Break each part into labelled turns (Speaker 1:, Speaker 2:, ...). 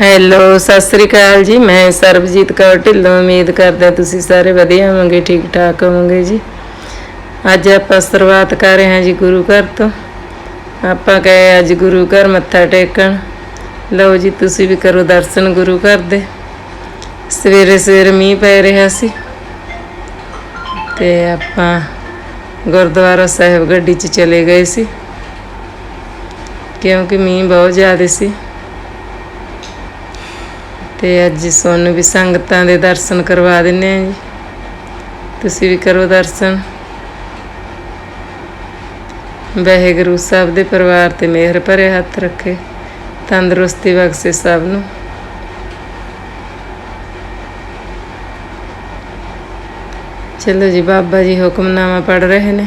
Speaker 1: Hello Sat Sri ਅਕਾਲ ਜੀ। ਮੈਂ ਸਰਬਜੀਤ ਕੌਰ ਢਿੱਲੋਂ। ਉਮੀਦ ਕਰਦਾ ਤੁਸੀਂ ਸਾਰੇ ਵਧੀਆ ਹੋਵੋਗੇ ਠੀਕ ਠਾਕ ਹੋਵੋਗੇ ਜੀ। ਅੱਜ ਆਪਾਂ ਸ਼ੁਰੂਆਤ ਕਰ ਰਹੇ ਹਾਂ ਜੀ ਗੁਰੂ ਘਰ ਤੋਂ। ਆਪਾਂ ਗਏ ਅੱਜ ਗੁਰੂ ਘਰ ਮੱਥਾ ਟੇਕਣ। ਲਓ ਜੀ, ਤੁਸੀਂ ਵੀ ਕਰੋ ਦਰਸ਼ਨ ਗੁਰੂ ਘਰ ਦੇ। ਸਵੇਰੇ ਸਵੇਰੇ ਮੀਂਹ ਪੈ ਰਿਹਾ ਸੀ। ਤੇ ਆਪਾਂ ਗੁਰਦੁਆਰਾ ਸਾਹਿਬ ਗੱਡੀ 'ਚ ਚਲੇ ਗਏ ਸੀ। ਕਿਉਂਕਿ ਮੀਂਹ ਬਹੁਤ ਜ਼ਿਆਦਾ ਸੀ। ਤੇ ਅੱਜ ਸੋਨੂੰ ਵੀ ਸੰਗਤਾਂ ਦੇ ਦਰਸ਼ਨ ਕਰਵਾ ਦਿੰਨੇ ਆ ਜੀ। ਤੁਸੀਂ ਵੀ ਕਰੋ ਦਰਸ਼ਨ। ਵਾਹਿਗੁਰੂ ਸਾਹਿਬ ਦੇ ਪਰਿਵਾਰ ਤੇ ਮਿਹਰ ਭਰੇ ਹੱਥ ਰੱਖੇ। ਤੰਦਰੁਸਤੀ ਬਖਸ਼ੇ ਸਭ ਨੂੰ। ਚਲੋ ਜੀ, ਬਾਬਾ ਜੀ ਹੁਕਮਨਾਮਾ ਪੜ ਰਹੇ ਨੇ।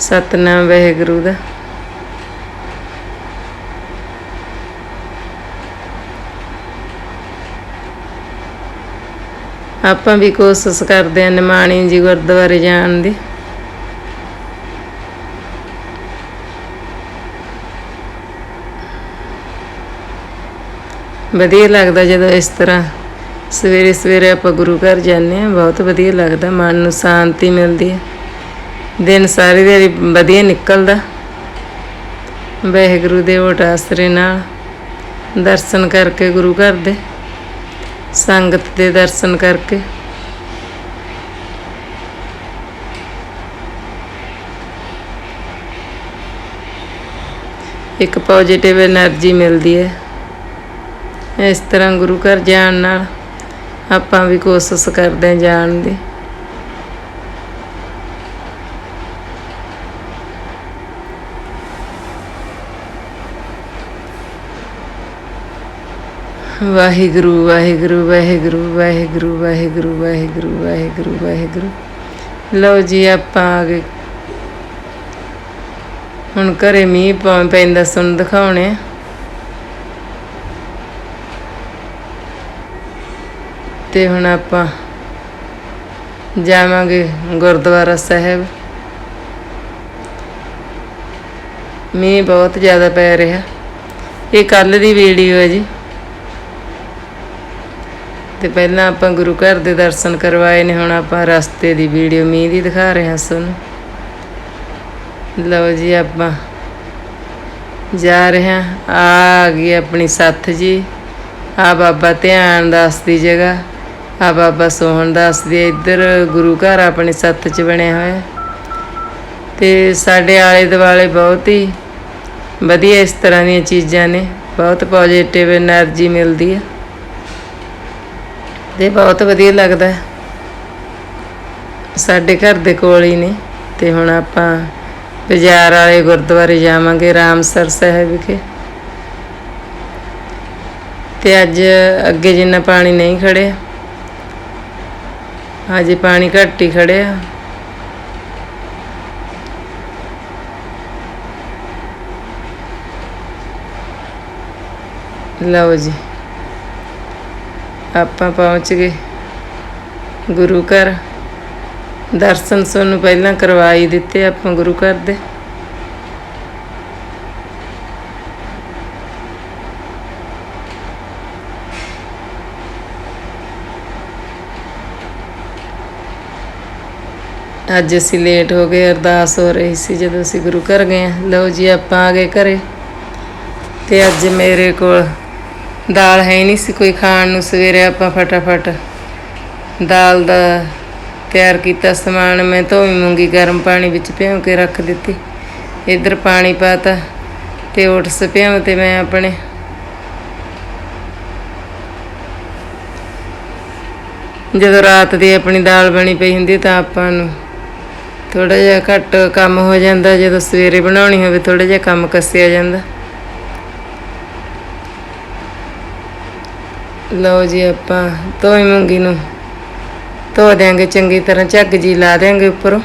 Speaker 1: ਸਤਨਾਮ ਵਾਹਿਗੁਰੂ ਦਾ। ਆਪਾਂ ਵੀ ਕੋਸ਼ਿਸ਼ ਕਰਦੇ ਹਾਂ ਨਿਮਾਣੀ ਜੀ ਗੁਰਦੁਆਰੇ ਜਾਣ ਦੀ। ਵਧੀਆ ਲੱਗਦਾ ਜਦੋਂ ਇਸ ਤਰ੍ਹਾਂ ਸਵੇਰੇ ਸਵੇਰੇ ਆਪਾਂ ਗੁਰੂ ਘਰ ਜਾਂਦੇ ਹਾਂ, ਬਹੁਤ ਵਧੀਆ ਲੱਗਦਾ, ਮਨ ਨੂੰ ਸ਼ਾਂਤੀ ਮਿਲਦੀ ਹੈ। ਦਿਨ ਸਾਰੀ ਦੇ ਵਧੀਆ ਨਿਕਲਦਾ। ਵਾਹਿਗੁਰੂ ਦੇ ਓਟ ਆਸਰੇ ਨਾਲ ਦਰਸ਼ਨ ਕਰਕੇ ਗੁਰੂ ਘਰ ਦੇ, ਸੰਗਤ ਦੇ ਦਰਸ਼ਨ ਕਰਕੇ। ਇੱਕ ਪੋਜ਼ਿਟਿਵ એનર્ਜੀ ਮਿਲਦੀ ਹੈ। ਇਸ ਤਰ੍ਹਾਂ ਗੁਰੂ ਘਰ ਜਾਣ ਨਾਲ ਆਪਾਂ ਵੀ ਕੋਸ਼ਿਸ਼ ਕਰਦੇ ਜਾਣ ਦੀ। ਵਾਹਿਗੁਰੂ ਵਾਹਿਗੁਰੂ ਵਾਹਿਗੁਰੂ ਵਾਹਿਗੁਰੂ ਵਾਹਿਗੁਰੂ ਵਾਹਿਗੁਰੂ ਵਾਹਿਗੁਰੂ ਵਾਹਿਗੁਰੂ। ਲਓ ਜੀ, ਆਪਾਂ ਆ ਗਏ। ਹੁਣ ਘਰੇ ਮੀਂਹ ਪਾ, ਪੈਂਦਾ ਸੁਣ ਦਿਖਾਉਣੇ ਆ। ਤੇ ਹੁਣ ਆਪਾਂ ਜਾਵਾਂਗੇ ਗੁਰਦੁਆਰਾ ਸਾਹਿਬ। ਮੀਂਹ ਬਹੁਤ ਜ਼ਿਆਦਾ ਪੈ ਰਿਹਾ। ਇਹ ਕੱਲ ਦੀ ਵੀਡੀਓ ਹੈ ਜੀ। ਤੇ ਪਹਿਲਾਂ ਆਪਾਂ ਗੁਰੂ ਘਰ ਦੇ ਦਰਸ਼ਨ ਕਰਵਾਏ ਨੇ, ਹੁਣ ਆਪਾਂ ਰਸਤੇ ਦੀ ਵੀਡੀਓ ਮੀਂਹ ਦੀ ਦਿਖਾ ਰਹੇ ਹਾਂ ਤੁਹਾਨੂੰ ਲਓ ਜੀ ਆਪਾਂ ਜਾ ਰਹੇ ਹਾਂ। ਆ ਗਈ ਆਪਣੀ ਸੱਥ ਜੀ। ਆ ਬਾਬਾ ਧਿਆਨ ਦਾਸ ਦੀ ਜਗ੍ਹਾ। ਆ ਬਾਬਾ ਸੋਹਣ ਦਾਸ ਦੇ, ਇੱਧਰ ਗੁਰੂ ਘਰ ਆਪਣੀ ਸੱਥ 'ਚ ਬਣਿਆ ਹੋਇਆ। ਤੇ ਸਾਡੇ ਆਲੇ ਦੁਆਲੇ ਬਹੁਤ ਹੀ ਵਧੀਆ ਇਸ ਤਰ੍ਹਾਂ ਦੀਆਂ ਚੀਜ਼ਾਂ ਨੇ। ਬਹੁਤ ਪੋਜ਼ਿਟਿਵ એનર્ਜੀ ਮਿਲਦੀ ਹੈ ਤੇ ਬਹੁਤ ਵਧੀਆ ਲੱਗਦਾ। ਸਾਡੇ ਘਰ ਦੇ ਕੋਲ ਹੀ ਨੇ ਤੇ ਹੁਣ ਆਪਾਂ ਬਾਜ਼ਾਰ ਵਾਲੇ ਗੁਰਦੁਆਰੇ ਜਾਵਾਂਗੇ ਰਾਮਸਰ ਸਾਹਿਬ ਵਿਖੇ। ਤੇ ਅੱਜ ਅੱਗੇ ਜਿੰਨਾ ਪਾਣੀ ਨਹੀਂ ਖੜਿਆ, ਅਜੇ ਪਾਣੀ ਘੱਟ ਹੀ ਖੜਿਆ। ਲਓ ਜੀ। ਆਪਾਂ ਪਹੁੰਚ ਗਏ। ਗੁਰੂ ਘਰ। ਦਰਸ਼ਨ ਸਾਨੂੰ ਪਹਿਲਾਂ ਕਰਵਾਈ ਦਿੱਤੇ ਆਪਾਂ ਗੁਰੂ ਘਰ ਦੇ। ਅੱਜ ਅਸੀਂ ਲੇਟ ਹੋ ਗਏ, ਅਰਦਾਸ ਹੋ ਰਹੀ ਸੀ ਜਦੋਂ ਅਸੀਂ ਗੁਰੂ ਘਰ ਗਏ ਹਾਂ। ਲਓ ਜੀ, ਆਪਾਂ ਆ ਗਏ ਘਰੇ। ਤੇ ਅੱਜ ਮੇਰੇ ਕੋਲ ਦਾਲ ਹੈ ਨਹੀਂ ਸੀ ਕੋਈ ਖਾਣ ਨੂੰ, ਸਵੇਰੇ ਆਪਾਂ ਫਟਾਫਟ ਦਾਲ ਦਾ ਤਿਆਰ ਕੀਤਾ ਸਮਾਨ। ਮੈਂ ਧੋਈ ਮੂੰਗੀ ਗਰਮ ਪਾਣੀ ਵਿੱਚ ਭਿਉਂ ਕੇ ਰੱਖ ਦਿੱਤੀ। ਇੱਧਰ ਪਾਣੀ ਪਾਤਾ ਤੇ ਓਟਸ ਭਿਉਂ ਤੇ ਮੈਂ ਆਪਣੇ ਜਦੋਂ ਰਾਤ ਦੀ ਆਪਣੀ ਦਾਲ ਬਣੀ ਪਈ ਹੁੰਦੀ ਤਾਂ ਆਪਾਂ ਨੂੰ ਥੋੜਾ ਜਿਹਾ ਘੱਟ ਕੰਮ ਹੋ ਜਾਂਦਾ। ਜਦੋਂ ਸਵੇਰੇ ਬਣਾਉਣੀ ਹੋਵੇ ਥੋੜਾ ਜਿਹਾ ਕੰਮ ਕੱਸਿਆ ਜਾਂਦਾ। ਲਓ ਜੀ ਆਪਾਂ ਧੋਈ ਮੂੰਗੀ ਨੂੰ ਧੋ ਦਿਆਂਗੇ, ਚੰਗੀ ਤਰ੍ਹਾਂ ਝੱਗ ਜੀ ਲਾ ਦਿਆਂਗੇ ਉੱਪਰੋਂ।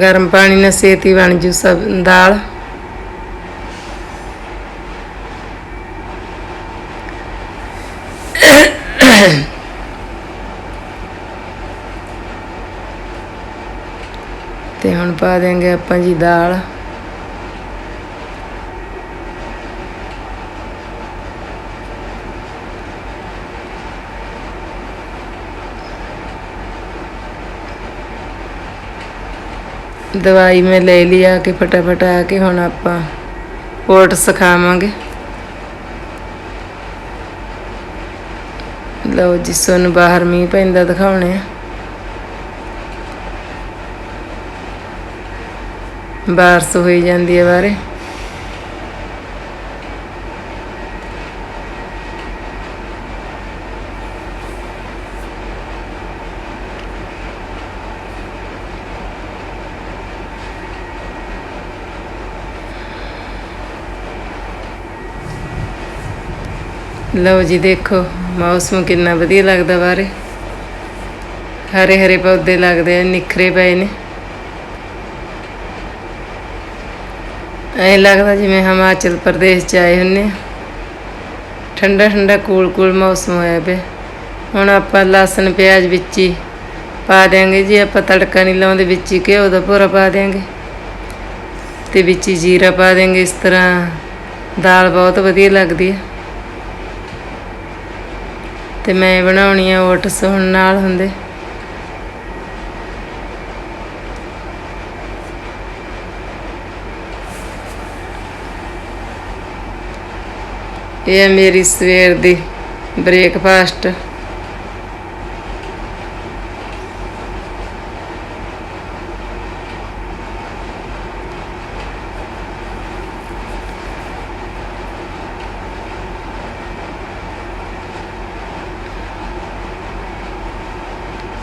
Speaker 1: ਗਰਮ ਪਾਣੀ ਨਾਲ ਸੇਤੀ ਬਣ ਜੂ ਸਭ ਦਾਲ। ਤੇ ਹੁਣ ਪਾ ਦਿਆਂਗੇ ਆਪਾਂ ਜੀ ਦਾਲ। ਦਵਾਈ ਮੈਂ ਲੈ ਲਈ ਆ ਕੇ ਫਟਾਫਟ ਆ ਕੇ ਹੁਣ ਆਪਾਂ ਓਟਸ ਸਿਖਾਵਾਂਗੇ। ਲਓ ਜੀ, ਸਾਨੂੰ ਬਾਹਰ ਮੀਂਹ ਪੈਂਦਾ ਦਿਖਾਉਣੇ ਆ। ਬਾਰਸ ਹੋਈ ਜਾਂਦੀ ਹੈ ਬਾਰੇ ਲਓ ਜੀ ਦੇਖੋ, ਮੌਸਮ ਕਿੰਨਾ ਵਧੀਆ ਲੱਗਦਾ ਬਾਰੇ ਹਰੇ ਹਰੇ ਪੌਦੇ ਲੱਗਦੇ ਆ, ਨਿਖਰੇ ਪਏ ਨੇ। ਐ ਲੱਗਦਾ ਜਿਵੇਂ ਹਿਮਾਚਲ ਪ੍ਰਦੇਸ਼ ਚ ਆਏ ਹੁੰਨੇ ਆ। ਠੰਡਾ ਠੰਡਾ ਕੂਲ ਕੂਲ ਮੌਸਮ ਹੋਇਆ ਪਿਆ। ਹੁਣ ਆਪਾਂ ਲਸਣ, ਪਿਆਜ਼ ਵਿੱਚ ਹੀ ਪਾ ਦਿਆਂਗੇ। ਜੀ ਆਪਾਂ ਤੜਕਾ ਨਹੀਂ ਲਾਉਂਦੇ ਵਿੱਚ ਹੀ ਘਿਓ ਦਾ ਭੋਰਾ ਪਾ ਦਿਆਂਗੇ। ਤੇ ਵਿੱਚ ਹੀ ਜੀਰਾ ਪਾ ਦਿਆਂਗੇ। ਇਸ ਤਰ੍ਹਾਂ ਦਾਲ ਬਹੁਤ ਵਧੀਆ ਲੱਗਦੀ ਹੈ ਤੇ ਮੈਂ ਬਣਾਉਣੀ ਆ ਓਟਸ ਹੁਣ ਨਾਲ ਹੁੰਦੇ। ਇਹ ਹੈ ਮੇਰੀ ਸਵੇਰ ਦੀ ਬ੍ਰੇਕਫਾਸਟ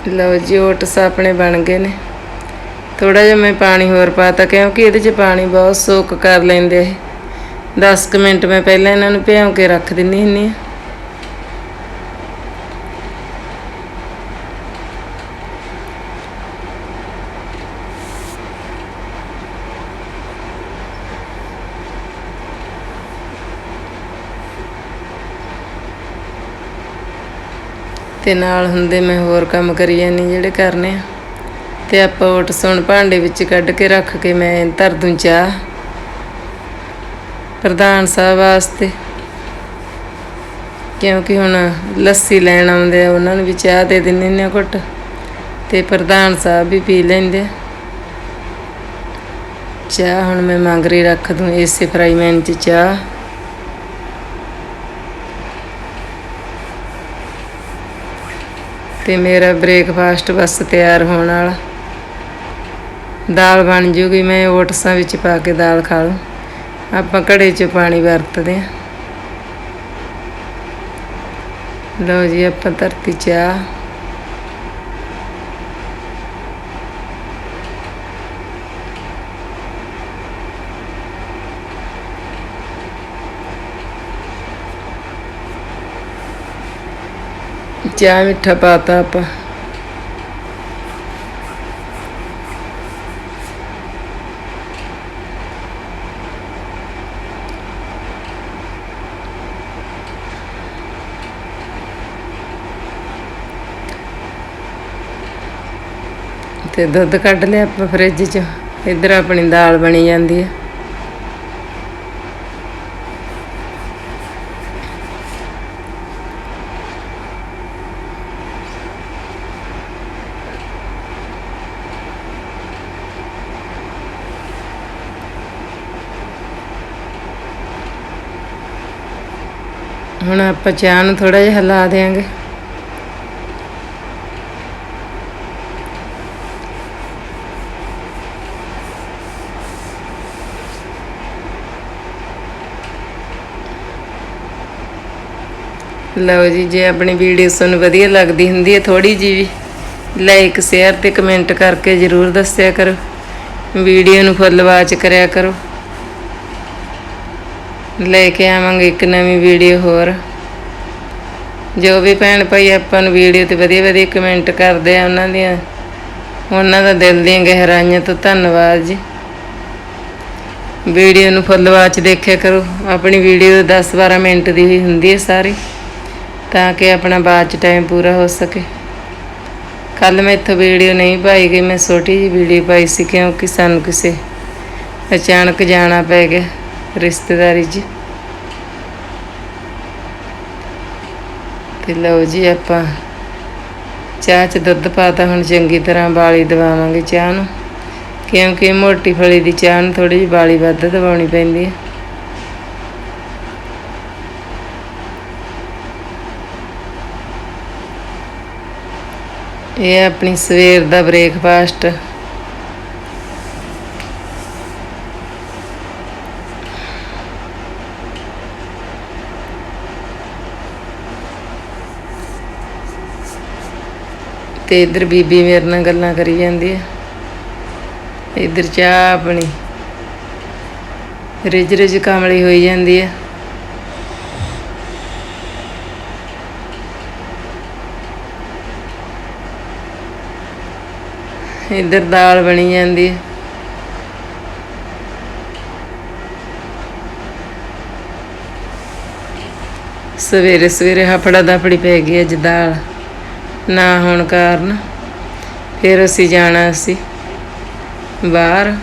Speaker 1: ਲਓ ਜੀ ਓਟਸ ਆਪਣੇ ਬਣ ਗਏ ਨੇ। ਥੋੜਾ ਜਿਹਾ ਮੈਂ ਪਾਣੀ ਹੋਰ ਪਾਤਾ, ਕਿਉਂਕਿ ਇਹਦੇ 'ਚ ਪਾਣੀ ਬਹੁਤ ਸੋਕ ਕਰ ਲੈਂਦੇ ਇਹ। 10 ਕੁ ਮਿੰਟ ਮੈਂ ਪਹਿਲਾਂ ਇਹਨਾਂ ਨੂੰ ਭਿਉਂ ਕੇ ਰੱਖ ਦਿੰਨੀ ਹੁੰਨੀ ਆ ਤੇ ਨਾਲ ਹੁੰਦੇ ਮੈਂ ਹੋਰ ਕੰਮ ਕਰੀ ਜਾਂਦੀ ਜਿਹੜੇ ਕਰਨੇ ਆ। ਤੇ ਆਪਾਂ ਓਟਸ ਸੁਣ ਭਾਂਡੇ ਵਿੱਚ ਕੱਢ ਕੇ ਰੱਖ ਕੇ ਮੈਂ ਧਰ ਦੂੰ ਚਾਹ। ਪ੍ਰਧਾਨ ਸਾਹਿਬ ਵਾਸਤੇ। ਕਿਉਂਕਿ ਹੁਣ ਲੱਸੀ ਲੈਣ ਆਉਂਦੇ ਆ, ਉਹਨਾਂ ਨੂੰ ਵੀ ਚਾਹ ਦੇ ਦਿੰਨੇ ਨੇ ਘੁੱਟ। ਤੇ ਪ੍ਰਧਾਨ ਸਾਹਿਬ ਵੀ ਪੀ ਲੈਂਦੇ ਚਾਹ ਹੁਣ ਮੈਂ ਮੰਗ ਰਹੀ ਰੱਖ ਦੂੰ ਇਸੇ ਫਰਾਈਮੈਨ 'ਚ ਚਾਹ। ਤੇ ਮੇਰਾ ਬ੍ਰੇਕਫਾਸਟ ਬਸ ਤਿਆਰ ਹੋਣ ਵਾਲਾ। ਦਾਲ ਬਣ ਜੂਗੀ, ਮੈਂ ਓਟਸਾਂ ਵਿੱਚ ਪਾ ਕੇ ਦਾਲ ਖਾ ਲੂੰ। ਆਪਾਂ ਘੜੇ 'ਚ ਪਾਣੀ ਵਰਤਦੇ ਆ। ਲਓ ਜੀ, ਆਪਾਂ ਧਰਤੀ ਚਾਹ। ਚਾਹ ਮਿੱਠਾ ਪਾਤਾ ਆਪਾਂ। ਤੇ ਦੁੱਧ ਕੱਢ ਲਿਆ ਆਪਾਂ ਫ੍ਰਿਜ 'ਚ। ਇੱਧਰ ਆਪਣੀ ਦਾਲ ਬਣੀ ਜਾਂਦੀ ਹੈ ਹੁਣ ਆਪਾਂ ਚਾਹ ਨੂੰ ਥੋੜਾ ਜਿਹਾ ਹਿਲਾ ਦੇਾਂਗੇ ਲਓ ਜੀ, ਜੇ ਆਪਣੀ ਵੀਡੀਓ ਤੁਹਾਨੂੰ ਵਧੀਆ ਲੱਗਦੀ ਹੁੰਦੀ ਹੈ ਥੋੜੀ ਜੀ ਵੀ ਲਾਈਕ ਸ਼ੇਅਰ ਤੇ ਕਮੈਂਟ ਕਰਕੇ ਜਰੂਰ ਦੱਸਿਆ ਕਰੋ। ਵੀਡੀਓ ਨੂੰ ਫੁੱਲ ਵਾਚ ਕਰਿਆ ਕਰੋ। ਲੈ ਕੇ ਆਵਾਂਗੇ ਇੱਕ ਨਵੀਂ ਵੀਡੀਓ ਹੋਰ। ਜੋ ਵੀ ਭੈਣ ਭਾਈ ਆਪਾਂ ਨੂੰ ਵੀਡੀਓ ਤੇ ਵਧੀਆ ਵਧੀਆ ਕਮੈਂਟ ਕਰਦੇ ਆ ਉਹਨਾਂ ਦੀਆਂ, ਉਹਨਾਂ ਦਾ ਦਿਲ ਦੀਆਂ ਗਹਿਰਾਈਆਂ ਤੋਂ ਧੰਨਵਾਦ ਜੀ। ਵੀਡੀਓ ਨੂੰ ਫੁੱਲ ਵਾਚ ਦੇਖਿਆ ਕਰੋ। ਆਪਣੀ ਵੀਡੀਓ 10-12 ਮਿੰਟ ਦੀ ਹੀ ਹੁੰਦੀ ਹੈ ਸਾਰੀ, ਤਾਂ ਕਿ ਆਪਣਾ ਬਾਅਦ ਚ ਟਾਈਮ ਪੂਰਾ ਹੋ ਸਕੇ। ਕੱਲ ਮੈਂ ਇੱਥੋਂ ਵੀਡੀਓ ਨਹੀਂ ਪਾਈ ਗਈ, ਮੈਂ ਛੋਟੀ ਜਿਹੀ ਵੀਡੀਓ ਪਾਈ ਸੀ ਕਿਉਂਕਿ ਸਾਨੂੰ ਕਿਸੇ ਅਚਾਨਕ ਜਾਣਾ ਪੈ ਗਿਆ। ਰਿਸ਼ਤੇਦਾਰੀ 'ਚ ਤੇ ਲਓ ਜੀ ਆਪਾਂ ਚਾਹ 'ਚ ਦੁੱਧ ਪਾਤਾ, ਹੁਣ ਚੰਗੀ ਤਰ੍ਹਾਂ ਬਾਲੀ ਦਵਾਵਾਂਗੇ ਚਾਹ ਨੂੰ। ਕਿਉਂਕਿ ਮੋਟੀ ਫਲੀ ਦੀ ਚਾਹ ਨੂੰ ਥੋੜੀ ਜਿਹੀ ਬਾਲੀ ਵੱਧ ਦਵਾਉਣੀ ਪੈਂਦੀ ਹੈ। ਇਹ ਆਪਣੀ ਸਵੇਰ ਦਾ ਬ੍ਰੇਕਫਾਸਟ ਤੇ ਇਧਰ ਬੀਬੀ ਮੇਰੇ ਨਾਲ ਗੱਲਾਂ ਕਰੀ ਜਾਂਦੀ ਹੈ ਇਧਰ ਚਾਹ ਆਪਣੀ ਰਿਜ ਰਿਜ ਕਾਮਲੀ ਹੋਈ ਜਾਂਦੀ ਹੈ ਇਧਰ ਦਾਲ ਬਣੀ ਜਾਂਦੀ ਹੈ ਸਵੇਰੇ ਸਵੇਰੇ ਹਫੜਾ ਦਫੜੀ ਪੈ ਗਈ ਅੱਜ ਦਾਲ। ਨਾ ਹੋਣ ਕਾਰਨ ਫਿਰ ਅਸੀਂ ਜਾਣਾ ਸੀ ਬਾਹਰ।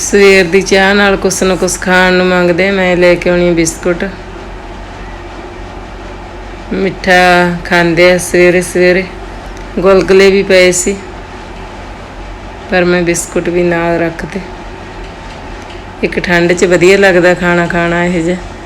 Speaker 1: ਸਵੇਰ ਦੀ ਚਾਹ ਨਾਲ ਕੁਛ ਨਾ ਕੁਛ ਖਾਣ ਨੂੰ ਮੰਗਦੇ ਮੈਂ ਲੈ ਕੇ ਆਉਣੀ ਬਿਸਕੁਟ। ਮਿੱਠਾ ਖਾਂਦੇ ਆ ਸਵੇਰੇ ਸਵੇਰੇ ਗੁਲਗਲੇ ਵੀ ਪਏ ਸੀ। ਪਰ ਮੈਂ ਬਿਸਕੁਟ ਵੀ ਨਾਲ ਰੱਖਦੇ ਇੱਕ ਠੰਡ 'ਚ ਵਧੀਆ ਲੱਗਦਾ ਖਾਣਾ ਖਾਣਾ ਇਹ ਜਿਹਾ।